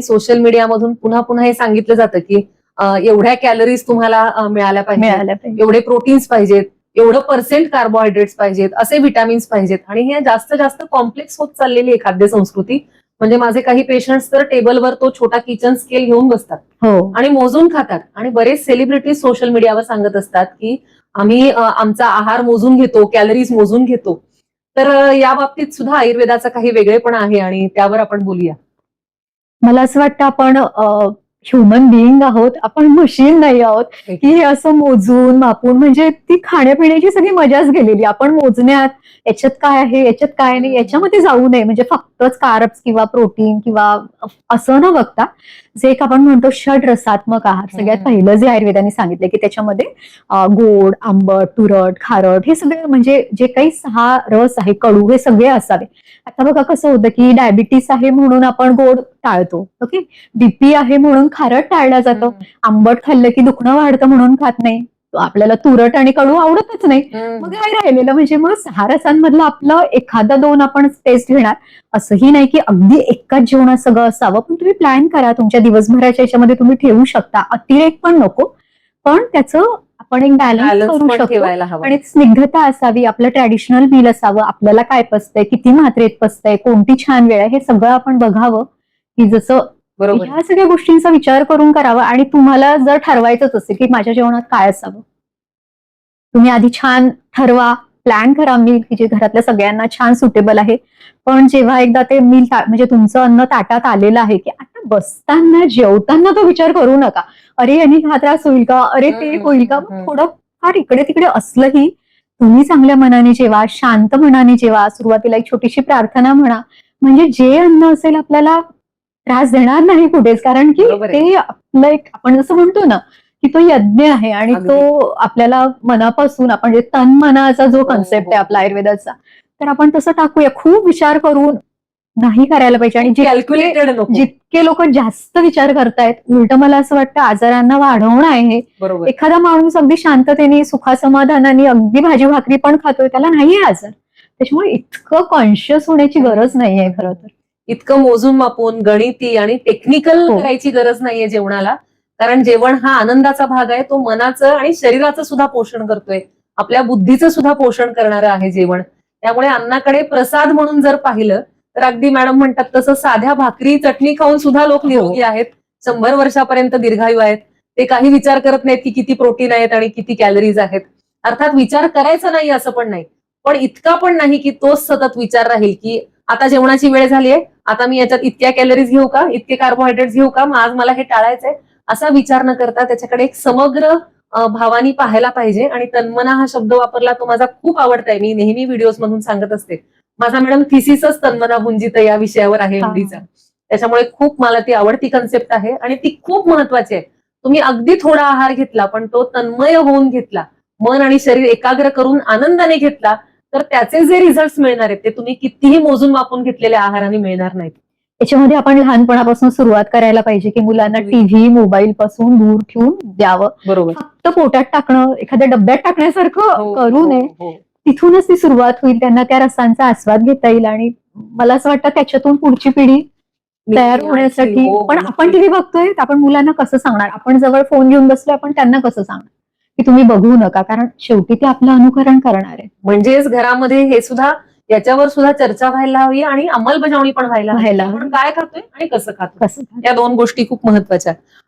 Social मीडियामधून पुन्हा पुन्हा हे सांगितलं जातं की एवढ्या कॅलरीज तुम्हाला मिळाल्या पाहिजे एवढे प्रोटीन्स पाहिजेत एवढं पर्सेंट कार्बोहायड्रेट्स पाहिजेत असे विटॅमिन्स पाहिजेत. आणि हे जास्त जास्त कॉम्प्लेक्स होत चाललेली आहे खाद्य संस्कृती. म्हणजे माझे काही पेशंट्स तर टेबलवर तो छोटा किचन स्केल घेऊन बसतात. हो. आणि मोजून खातात. आणि बरेच सेलिब्रिटी सोशल मीडियावर सांगत असतात की आम्ही आमचा आहार मोजून घेतो कॅलरीज मोजून घेतो. तर या बाबतीत सुद्धा आयुर्वेदाचा काही वेगळेपणा आहे आणि त्यावर आपण बोलूया. मला असं वाटतं आपण ह्युमन बिईंग आहोत आपण मशीन नाही आहोत. की हे असं मोजून मापून म्हणजे ती खाण्यापिण्याची सगळी मजाच गेलेली. आपण मोजण्यात याच्यात काय आहे याच्यात काय नाही याच्यामध्ये जाऊ नये. म्हणजे फक्तच कार्ब्स किंवा प्रोटीन किंवा असं न बघता जे एक आपण म्हणतो षड रसात्मक आहार. सगळ्यात. पहिलं जे आयुर्वेदाने सांगितलं की त्याच्यामध्ये गोड आंबट तुरट खारट हे सगळे म्हणजे जे काही सहा रस आहे कडू हे सगळे असावे. आता बघा कसं होतं की डायबिटीस आहे म्हणून आपण गोड टाळतो. ओके बीपी आहे म्हणून खारट टाळलं जातं. आंबट खाल्लं की दुखणं वाढतं म्हणून खात नाही. आपल्याला तुरट आणि कडू आवडतच नाही. मग काय राहिलेलं म्हणजे मग सहा रसांमधलं आपलं एखादा दोन आपण टेस्ट घेणार. असंही नाही की अगदी एकाच जेवणात सगळं असावं. पण तुम्ही प्लॅन करा. तुमच्या दिवसभराच्या याच्यामध्ये तुम्ही ठेवू शकता. अतिरेक पण नको. पण त्याचं आपण एक बॅलन्स करू शकतो आणि स्निग्धता असावी. आपलं ट्रॅडिशनल मील असावं. आपल्याला काय पचतंय? किती मात्रेत पचतंय? कोणती छान वेळ आहे? हे सगळं आपण बघावं. की जसं बरोबर. ह्या सगळ्या गोष्टींचा विचार करून करावा आणि तुम्हाला जर ठरवायचंच असेल की माझ्या जेवणात काय असावं. तुम्ही आधी छान ठरवा प्लॅन करा मील की जे घरातल्या सगळ्यांना छान सुटेबल आहे. पण जेव्हा एकदा ते मील म्हणजे तुमचं अन्न ताटात आलेलं आहे की आता बसताना जेवताना तो विचार करू नका. अरे यांनी हा त्रास होईल का? अरे ते होईल का. थोडं फार इकडे तिकडे असलंही तुम्ही चांगल्या मनाने जेवा शांत मनाने जेवा सुरुवातीला एक छोटीशी प्रार्थना म्हणा. म्हणजे जे अन्न असेल आपल्याला त्रास देणार नाही कुठेच. कारण की. ते आपलं एक आपण जसं म्हणतो ना की तो यज्ञ आहे आणि. तो आपल्याला मनापासून आपण जे तन मनाचा जो हो, कन्सेप्ट हो. आहे आपला आयुर्वेदाचा तर आपण तसं टाकूया. खूप विचार करून नाही करायला पाहिजे. आणि कॅल्क्युलेटेड जितके लोक जास्त विचार करतायत उलट मला असं वाटतं आजारांना वाढवणं आहे. हे एखादा माणूस अगदी शांततेने सुखासमाधानाने अगदी भाजी भाकरी पण खातोय त्याला नाहीये आजार. त्याच्यामुळे इतकं कॉन्शियस होण्याची गरज नाहीये खरं तर. इतकं मोजून मापून गणिती आणि टेक्निकल हो. करायची गरज नाहीये जेवणाला. कारण जेवण हा आनंदाचा भाग आहे तो मनाचं आणि शरीराचं सुद्धा पोषण करतोय. आपल्या बुद्धीचं सुद्धा पोषण करणारं आहे जेवण. त्यामुळे अन्नाकडे प्रसाद म्हणून जर पाहिलं तर अगदी मॅडम म्हणतात तसं साध्या भाकरी चटणी खाऊन सुद्धा लोक हो. निरोगी आहेत. शंभर वर्षापर्यंत दीर्घायू आहेत. ते काही विचार करत नाहीत की किती प्रोटीन आहेत आणि किती कॅलरीज आहेत. अर्थात विचार करायचा नाही असं पण नाही. पण इतका पण नाही की तोच सतत विचार राहील की आता जेवणाची वेळ झाली आहे आता मी याच्यात इतक्या कॅलरीज घेऊ का? इतके कार्बोहायड्रेट्स घेऊ का? आज मला हे टाळायचंय. असा विचार न करता त्याच्याकडे एक समग्र भावानी पाहायला पाहिजे. आणि तन्मना हा शब्द वापरला तो माझा खूप आवडताय. मी नेहमी व्हिडिओज मधून सांगत असते. माझा मॅडम थिसिसच तन्मना भुंजित या विषयावर आहे. एमडीचा त्याच्यामुळे खूप मला ती आवडती कन्सेप्ट आहे. आणि ती खूप महत्वाची आहे. तुम्ही अगदी थोडा आहार घेतला पण तो तन्मय होऊन घेतला. मन आणि शरीर एकाग्र करून आनंदाने घेतला तर त्याचे जे रिझल्ट मिळणार आहेत ते तुम्ही कितीही मोजून मापून घेतलेल्या आहाराने मिळणार नाहीत. याच्यामध्ये आपण लहानपणापासून सुरुवात करायला पाहिजे की मुलांना. टीव्ही मोबाईल पासून दूर ठेवून द्यावं. बरोबर. फक्त पोटात टाकणं एखाद्या डब्यात टाकण्यासारखं हो, करू हो, नये. हो. तिथूनच ती सुरुवात होईल त्यांना त्या रसांचा आस्वाद घेता येईल आणि मला असं वाटतं त्याच्यातून पुढची पिढी तयार होण्यासाठी. पण. आपण टीव्ही बघतोय तर आपण मुलांना कसं सांगणार? आपण जवळ फोन घेऊन बसलोय आपण त्यांना कसं सांगणार? की तुम्ही बघू नका कारण शेवटी ते आपलं अनुकरण करणार आहे म्हणजेच घरामध्ये हे सुद्धा याच्यावर सुद्धा चर्चा व्हायला हवी आणि अंमलबजावणी पण व्हायला व्हायला आपण. काय खातोय आणि कसं कसं या दोन गोष्टी खूप महत्त्वाच्या आहेत.